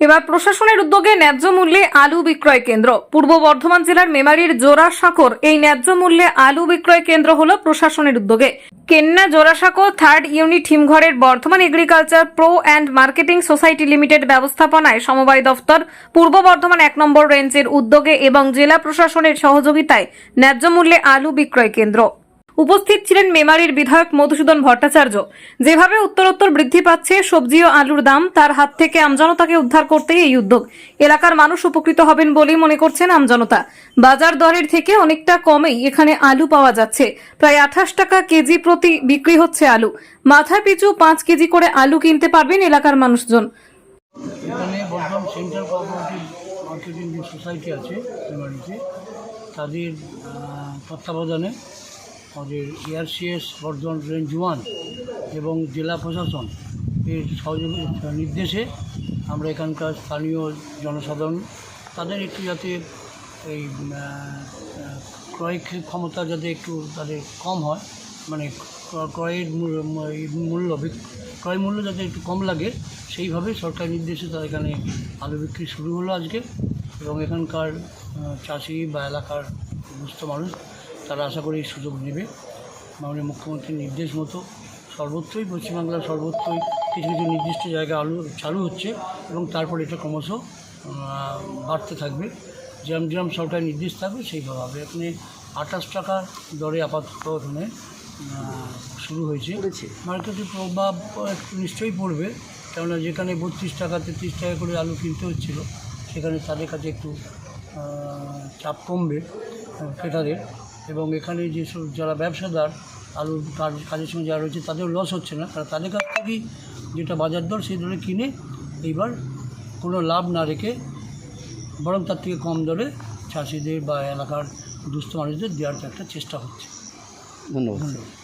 এবার প্রশাসনের উদ্যোগে ন্যায্য মূল্যে আলু বিক্রয় কেন্দ্র। পূর্ব বর্ধমান জেলার মেমারির জোড়াসাঁকোর এই ন্যায্য মূল্যে আলু বিক্রয় কেন্দ্র হল প্রশাসনের উদ্যোগে। কেন্না Jorasanko third unit হিমঘরের Bardhaman agriculture pro and marketing society limited ব্যবস্থাপনায় সমবায় দফতর, পূর্ব বর্ধমান এক নম্বর রেঞ্জের উদ্যোগে এবং জেলা প্রশাসনের সহযোগিতায় ন্যায্য মূল্যে আলু বিক্রয় কেন্দ্র। উপস্থিত ছিলেন মেমারির বিধায়ক মধুসূদন ভট্টাচার্য। যেভাবে উত্তরোত্তর বৃদ্ধি পাচ্ছে, সবজি ও আলুর দাম, তার হাত থেকে আমজনতাকে উদ্ধার করতেই এই উদ্যোগ। এলাকার মানুষ উপকৃত হবেন বলেই মনে করছেন আমজনতা। বাজার দরের থেকে অনেকটা কমেই এখানে আলু পাওয়া যাচ্ছে। প্রায় আঠাশ টাকা কেজি প্রতি বিক্রি হচ্ছে আলু। মাথা পিছু পাঁচ কেজি করে আলু কিনতে পারবেন এলাকার মানুষজন। তাদের তত্ত্বাবধানে আমাদের এআরসিএস বর্ধমান রেঞ্জ ওয়ান এবং জেলা প্রশাসন এর সহযোগী নির্দেশে আমরা এখানকার স্থানীয় জনসাধারণ, তাদের একটু যাতে এই ক্রয় ক্ষমতা যাতে একটু তাদের কম হয় মানে ক্রয়ের মূল্য- ক্রয় মূল্য যাতে একটু কম লাগে, সেইভাবে সরকার নির্দেশে তার এখানে আলু বিক্রি শুরু হলো আজকে এবং এখানকার চাষি বা এলাকার সমস্ত মানুষ তারা আশা করি এই সুযোগ নেবে। মাননীয় মুখ্যমন্ত্রীর নির্দেশ মতো সর্বত্রই পশ্চিমবাংলার সর্বত্রই কিছু কিছু নির্দিষ্ট জায়গায় আলু চালু হচ্ছে এবং তারপর এটা ক্রমশ বাড়তে থাকবে। যেরম যেরম সরকারি নির্দেশ থাকবে সেইভাবে হবে এখানে আঠাশ টাকা দরে আপাতত এখানে শুরু হয়েছে। মার্কেটে প্রভাব একটু নিশ্চয়ই পড়বে কেননা যেখানে বত্রিশ টাকা তেত্রিশ টাকা করে আলু কিনতে হচ্ছিল সেখানে তাদের কাছে একটু চাপ কমবে ক্রেতাদের। এবং এখানে যেসব যারা ব্যবসাদার আলুর কাজ- কাজের সঙ্গে যারা রয়েছে তাদের লস হচ্ছে না। কারণ তাদের কাছ থেকেই যেটা বাজার দর সেই দরে কিনে এইবার কোনো লাভ না রেখে বরং তার থেকে কম দরে চাষিদের বা এলাকার দুস্থ মানুষদের দেওয়ার একটা চেষ্টা হচ্ছে। ধন্যবাদ। ধন্যবাদ।